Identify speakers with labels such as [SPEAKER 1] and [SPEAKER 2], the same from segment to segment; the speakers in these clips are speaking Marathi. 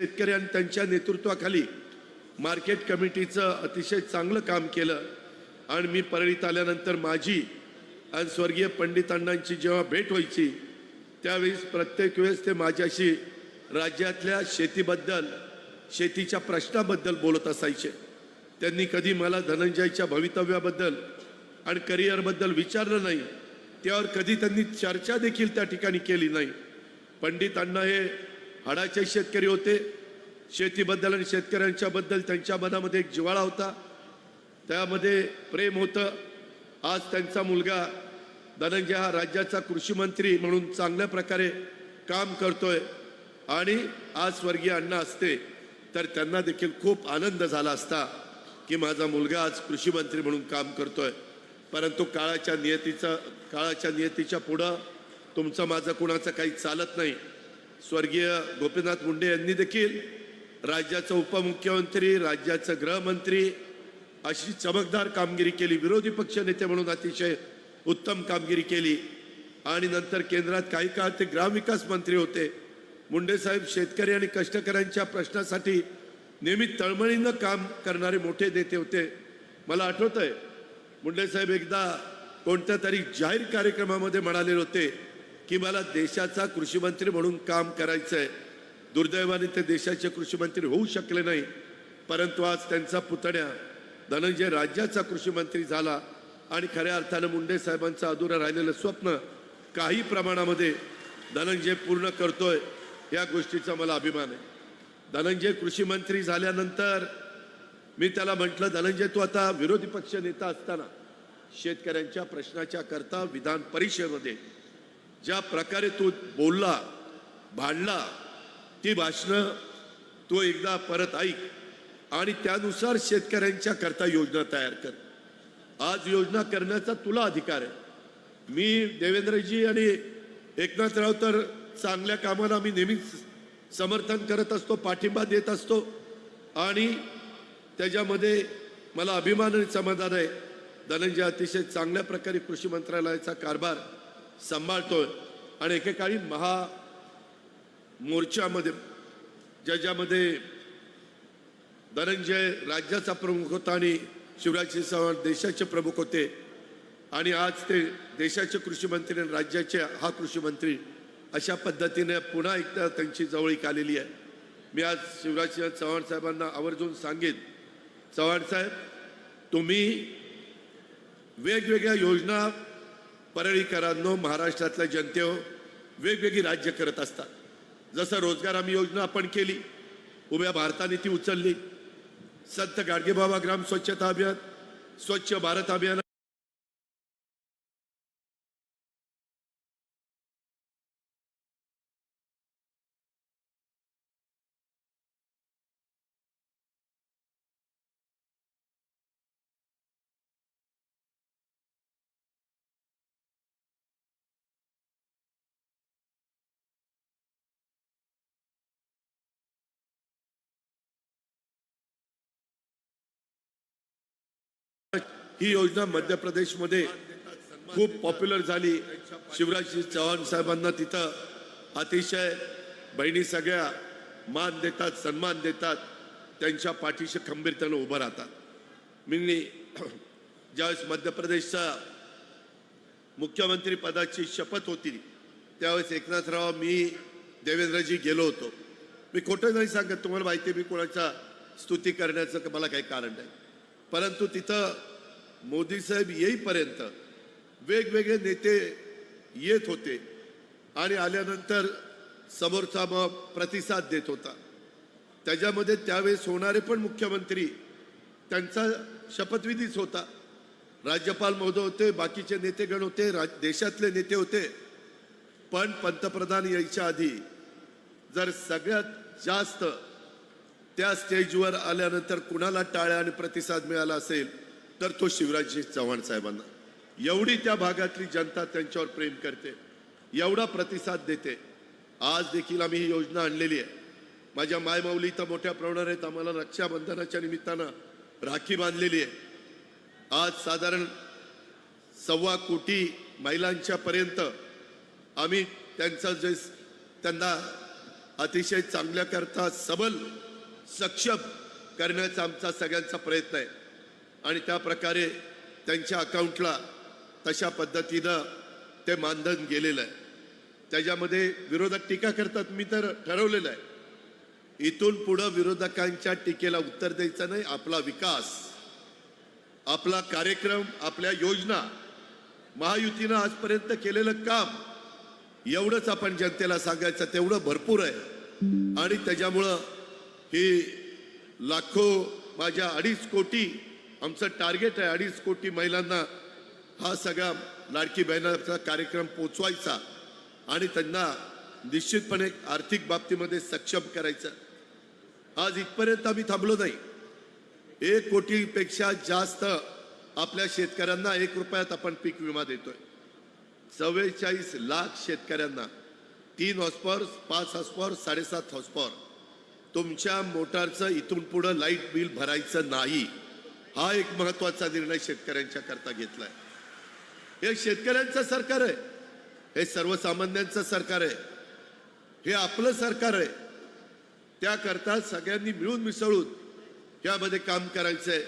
[SPEAKER 1] शेतकरी आणि त्यांच्या नेतृत्वाखाली मार्केट कमिटीचं अतिशय चांगलं काम केलं. आणि मी परळीत आल्यानंतर माझी आणि स्वर्गीय पंडित जेव्हा भेट व्हायची त्यावेळेस प्रत्येक वेळेस ते माझ्याशी राज्यातल्या शेतीबद्दल शेतीच्या प्रश्नाबद्दल बोलत असायचे. त्यांनी कधी मला धनंजयच्या भवितव्याबद्दल आणि करिअरबद्दल विचारलं नाही. त्यावर कधी त्यांनी चर्चा देखील त्या ठिकाणी केली नाही. पंडित हे हाडाचे शेतकरी होते. शेतीबद्दल आणि शेतकऱ्यांच्या बद्दल त्यांच्या मनामध्ये एक जिव्हाळा होता. त्यामध्ये प्रेम होतं. आज त्यांचा मुलगा धनंजय हा राज्याचा कृषी मंत्री म्हणून चांगल्या प्रकारे काम करतोय. आणि आज स्वर्गीय अण्णा असते. तर त्यांना देखील खूप आनंद झाला असता की माझा मुलगा आज कृषी मंत्री म्हणून काम करतोय. परंतु काळाच्या नियतीचं काळाच्या नियतीच्या पुढं तुमचं माझं कुणाचं काही चालत नाही. स्वर्गीय गोपीनाथ मुंडे यांनी देखील राज्याचं उपमुख्यमंत्री राज्याचं गृहमंत्री अशी चमकदार कामगिरी केली. विरोधी पक्ष नेते म्हणून अतिशय उत्तम कामगिरी केली. आणि नंतर केंद्रात काही काळ ते ग्रामविकास मंत्री होते. मुंडे साहेब शेतकरी आणि कष्टकऱ्यांच्या प्रश्नासाठी नेहमी तळमळीनं काम करणारे मोठे नेते होते. मला आठवत आहे मुंडे साहेब एकदा कोणत्या तरी जाहीर कार्यक्रमामध्ये म्हणाले होते की मला देशाचा कृषीमंत्री म्हणून काम करायचं आहे दुर्दैवाने ते देशाचे कृषीमंत्री होऊ शकले नाही. परंतु आज त्यांचा पुतण्या धनंजय राज्याचा कृषीमंत्री झाला आणि खऱ्या अर्थानं मुंडे साहेबांचं अधुरं राहिलेलं स्वप्न काही प्रमाणामध्ये धनंजय पूर्ण करतोय या गोष्टीचा मला अभिमान आहे. धनंजय कृषी मंत्री झाल्यानंतर मी त्याला म्हटलं धनंजय तू आता विरोधी पक्ष नेता असताना शेतकऱ्यांच्या प्रश्नाच्या करता विधान परिषदेमध्ये ज्या प्रकारे तू बोलला भांडला ती भाषणं तू एकदा परत ऐक आणि त्यानुसार शेतकऱ्यांच्या करता योजना तयार कर. आज योजना करण्याचा तुला अधिकार आहे. मी देवेंद्रजी आणि एकनाथराव तर चांगल्या कामाला मी नेहमीच समर्थन करत असतो पाठिंबा देत असतो आणि त्याच्यामध्ये मला अभिमान आणि समाधान आहे. धनंजय अतिशय चांगल्या प्रकारे कृषी मंत्रालयाचा कारभार सांभाळतोय. आणि एकेकाळी महा मोर्चामध्ये ज्याच्यामध्ये धनंजय राज्याचा प्रमुख होता आणि शिवराजसिंह चव्हाण देशाचे प्रमुख होते. आणि आज ते देशाचे कृषी मंत्री आणि राज्याचे हा कृषी मंत्री अशा पद्धतीने पुन्हा एकदा त्यांची जवळीक आलेली आहे. मी आज शिवराजसिंह चव्हाण साहेबांना आवर्जून सांगेन चव्हाण साहेब तुम्ही वेगवेगळ्या योजना परळीकरांनो महाराष्ट्रातल्या जनतेहो वेगवेगळी राज्य करत असतात. जसं रोजगार हमी योजना आपण केली उभ्या भारताने ती उचलली. संत गाडगेबाबा ग्राम स्वच्छता अभियान स्वच्छ भारत अभियान ही योजना मध्य प्रदेशमध्ये खूप पॉप्युलर झाली. शिवराज चव्हाण साहेबांना तिथं अतिशय बहिणी सगळ्या मान देतात सन्मान देतात. त्यांच्या पाठीशी खंबीरतेनं उभं राहतात. मी ज्यावेळेस मध्य प्रदेशचा मुख्यमंत्री पदाची शपथ होती त्यावेळेस एकनाथराव मी देवेंद्रजी गेलो होतो. मी खोटं नाही सांगत तुम्हाला माहिती मी कोणाच्या स्तुती करण्याचं मला काही कारण नाही. परंतु तिथं मोदी साहेब येईपर्यंत वेगवेगळे नेते येत होते आणि आल्यानंतर समोरचा मग प्रतिसाद देत होता. त्याच्यामध्ये त्यावेळेस होणारे पण मुख्यमंत्री त्यांचा शपथविधीच होता. राज्यपाल महोदय होते बाकीचे नेतेगण होते राज- देशातले नेते होते. पण पंतप्रधान यायच्या आधी जर सगळ्यात जास्त त्या स्टेजवर आल्यानंतर कुणाला टाळ्या आणि प्रतिसाद मिळाला असेल? तर तो शिवराजजी चव्हाण साहेबांना. एवढी त्या भागातली जनता त्यांच्यावर प्रेम करते एवढा प्रतिसाद देते. आज देखील आम्ही ही योजना आणलेली आहे. माझ्या मायमाऊली इथं मोठ्या प्रमाणात आहेत. आम्हाला रक्षाबंधनाच्या निमित्तानं राखी बांधलेली आहे. आज साधारण सव्वा कोटी महिलांच्या पर्यंत आम्ही त्यांचं जे त्यांना अतिशय चांगल्याकरता सबल सक्षम करण्याचा आमचा सगळ्यांचा प्रयत्न आहे. आणि त्या प्रकारे त्यांच्या अकाउंटला तशा पद्धतीनं ते मानधन गेलेलं आहे. त्याच्यामध्ये विरोधक टीका करतात मी तर ठरवलेलं आहे. इथून पुढं विरोधकांच्या टीकेला उत्तर द्यायचं नाही आपला विकास आपला कार्यक्रम आपल्या योजना महायुतीनं आजपर्यंत केलेलं काम एवढंच आपण जनतेला सांगायचं तेवढं भरपूर आहे. आणि त्याच्यामुळं ही लाखो माझ्या अडीच कोटी आमचं टार्गेट आहे अडीच कोटी महिलांना हा सगळा लाडकी बहिणाचा कार्यक्रम पोचवायचा आणि त्यांना निश्चितपणे आर्थिक बाबतीमध्ये सक्षम करायचं. आज इथपर्यंत आम्ही थांबलो नाही. एक कोटीपेक्षा जास्त आपल्या शेतकऱ्यांना एक रुपयात आपण पीक विमा देतोय. चव्वेचाळीस लाख शेतकऱ्यांना तीन हॉस्पॉर पाच हॉस्पॉर साडेसात हॉस्पॉर तुमच्या मोटारचं इथून पुढं लाइट बिल भरायचं नाही. हा एक महत्त्वाचा निर्णय शेतकऱ्यांच्या करता घेतलाय. हे शेतकऱ्यांचं सरकार आहे. हे सर्वसामान्यांचं सरकार आहे. हे आपलं सरकार आहे. त्याकरता सगळ्यांनी मिळून मिसळून यामध्ये काम करायचंय.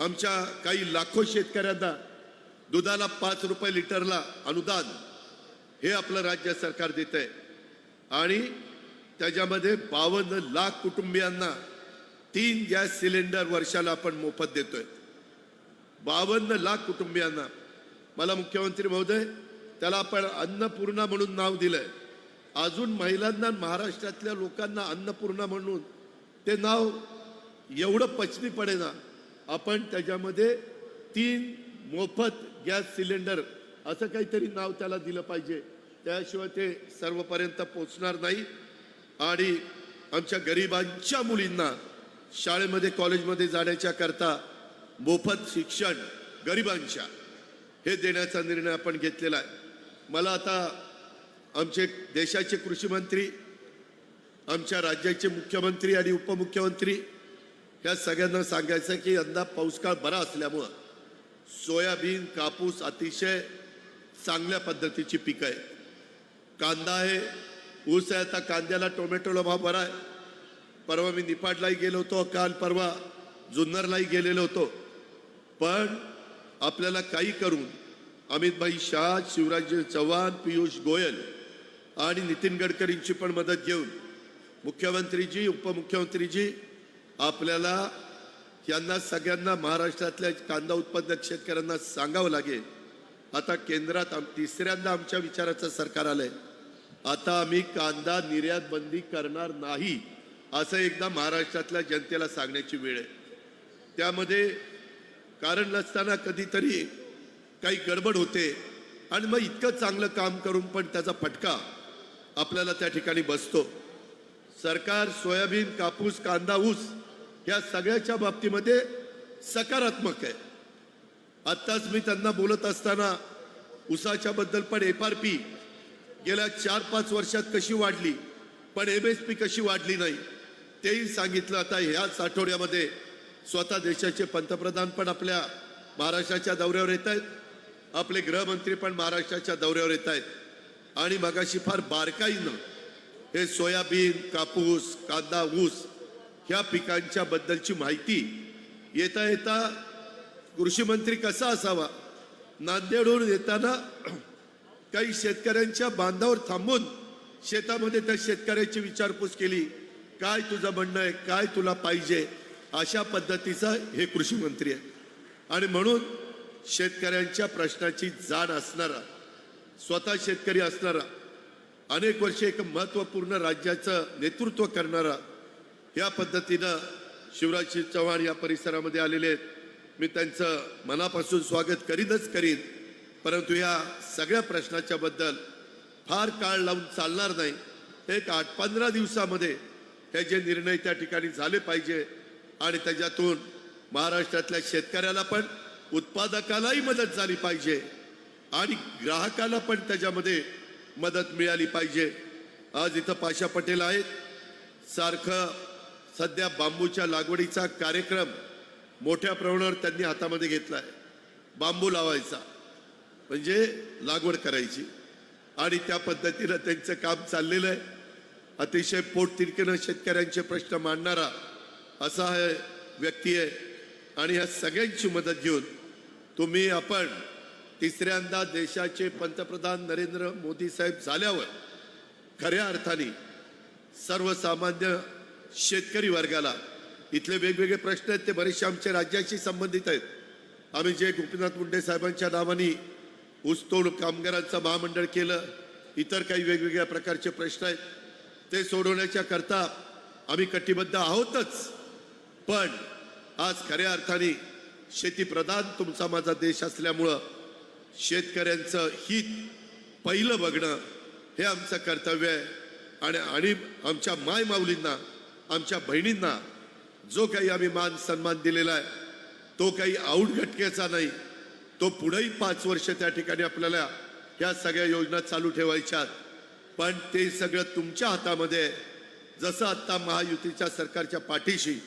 [SPEAKER 1] आमच्या काही लाखो शेतकऱ्यांना दुधाला पाच रुपये लिटरला अनुदान हे आपलं राज्य सरकार देत आहे आणि त्याच्यामध्ये बावन्न लाख कुटुंबियांना तीन गॅस सिलेंडर वर्षाला आपण मोफत देतोय. बावन्न लाख कुटुंबियांना. मला मुख्यमंत्री महोदय त्याला आपण अन्नपूर्णा म्हणून नाव दिलंय. अजून महिलांना महाराष्ट्रातल्या लोकांना अन्नपूर्णा म्हणून ते नाव एवढं पचनी पडेना. आपण त्याच्यामध्ये तीन मोफत गॅस सिलेंडर असं काहीतरी नाव त्याला दिलं पाहिजे. त्याशिवाय ते सर्वपर्यंत पोचणार नाही. आणि आमच्या गरिबांच्या मुलींना शाळेमध्ये कॉलेजमध्ये जाण्याच्या करता मोफत शिक्षण गरिबांच्या हे देण्याचा निर्णय आपण घेतलेला आहे. मला आता आमचे देशाचे कृषी मंत्री आमच्या राज्याचे मुख्यमंत्री आणि उपमुख्यमंत्री या सगळ्यांना सांगायचं आहे की यंदा पाऊसकाळ बरा असल्यामुळं सोयाबीन कापूस अतिशय चांगल्या पद्धतीची पिकं आहे कांदा आहे ऊस आहे आता कांद्याला टोमॅटोला भाव बरा आहे. परवा मी निपाटलाही गेलो होतो काल परवा जुन्नरलाही गेलेलो होतो. पण आपल्याला काही करून अमितभाई शाह शिवराज चव्हाण पियुष गोयल आणि नितीन गडकरींची पण मदत घेऊन मुख्यमंत्रीजी उपमुख्यमंत्रीजी आपल्याला यांना सगळ्यांना महाराष्ट्रातल्या कांदा उत्पादक शेतकऱ्यांना सांगावं लागेल. आता केंद्रात आम- तिसऱ्यांदा आमच्या विचाराचं सरकार आलंय. आता आम्ही कांदा निर्यात बंदी करणार नाही. असं एकदा महाराष्ट्रातल्या जनतेला सांगण्याची वेळ आहे. त्यामध्ये कारण नसताना कधीतरी काही गडबड होते आणि मग इतकं चांगलं काम करून पण त्याचा फटका आपल्याला त्या ठिकाणी बसतो. सरकार सोयाबीन कापूस कांदा ऊस या सगळ्याच्या बाबतीमध्ये सकारात्मक आहे. आत्ताच मी त्यांना बोलत असताना उसाच्या बद्दल पण एफ आर पी गेल्या चार पाच वर्षात कशी वाढली पण एम एस पी कशी वाढली नाही तेही सांगितलं आता ह्याच आठवड्यामध्ये स्वतः देशाचे पंतप्रधान पण आपल्या महाराष्ट्राच्या दौऱ्यावर येत आहेत. आपले गृहमंत्री पण महाराष्ट्राच्या दौऱ्यावर येत आहेत. आणि मगाशी फार बारकाईनं हे सोयाबीन कापूस कांदा ऊस ह्या पिकांच्या बद्दलची माहिती येता येता कृषी मंत्री कसा असावा? नांदेडहून येताना काही शेतकऱ्यांच्या बांधावर थांबून शेतामध्ये त्या शेतकऱ्याची विचारपूस केली. काय तुझं म्हणणं आहे? काय तुला पाहिजे? अशा पद्धतीचा हे कृषी मंत्री आहे आणि म्हणून शेतकऱ्यांच्या प्रश्नाची जाण असणारा स्वतः शेतकरी असणारा अनेक वर्ष एक महत्त्वपूर्ण राज्याचं नेतृत्व करणारा या पद्धतीनं शिवराजसिंह चव्हाण या परिसरामध्ये आलेले आहेत. मी त्यांचं मनापासून स्वागत करीनच करीन. परंतु या सगळ्या प्रश्नाच्याबद्दल फार काळ लावून चालणार नाही. एक आठ पंधरा दिवसामध्ये हे जे निर्णय त्या ठिकाणी झाले पाहिजे आणि त्याच्यातून महाराष्ट्रातल्या शेतकऱ्याला पण उत्पादकालाही मदत झाली पाहिजे आणि ग्राहकाला पण त्याच्यामध्ये मदत मिळाली पाहिजे. आज इथं पाशा पटेल आहेत. सारखं सध्या बांबूच्या लागवडीचा कार्यक्रम मोठ्या प्रमाणावर त्यांनी हातामध्ये घेतला आहे. बांबू लावायचा म्हणजे लागवड करायची. आणि त्या पद्धतीनं त्यांचं काम चाललेलं आहे. अतिशय पोटतिडकीनं शेतकऱ्यांचे प्रश्न मांडणारा असा हा व्यक्ती आहे. आणि ह्या सगळ्यांची मदत घेऊन तुम्ही आपण तिसऱ्यांदा देशाचे पंतप्रधान नरेंद्र मोदी साहेब झाल्यावर खऱ्या अर्थाने सर्वसामान्य शेतकरी वर्गाला इथले वेगवेगळे प्रश्न आहेत ते बरेचसे आमच्या राज्याशी संबंधित आहेत. आम्ही जे गोपीनाथ मुंडे साहेबांच्या नावाने ऊसतोड कामगारांचं महामंडळ केलं इतर काही वेगवेगळ्या प्रकारचे प्रश्न आहेत. ते सोडवण्याच्या करता आम्ही कटिबद्ध आहोतच. पण आज खऱ्या अर्थाने शेतीप्रधान तुमचा माझा देश असल्यामुळं शेतकऱ्यांचं हित पहिलं बघणं हे आमचं कर्तव्य आहे. आणि आणि आमच्या मायमाऊलींना आमच्या बहिणींना जो काही आम्ही मान सन्मान दिलेला आहे तो काही आऊट घटकेचा नाही. तो पुढेही पाच वर्ष त्या ठिकाणी आपल्याला ह्या सगळ्या योजना चालू ठेवायच्यात पण ते सगळं तुमच्या हातामध्ये जसं आत्ता महायुतीच्या सरकारच्या पाठीशी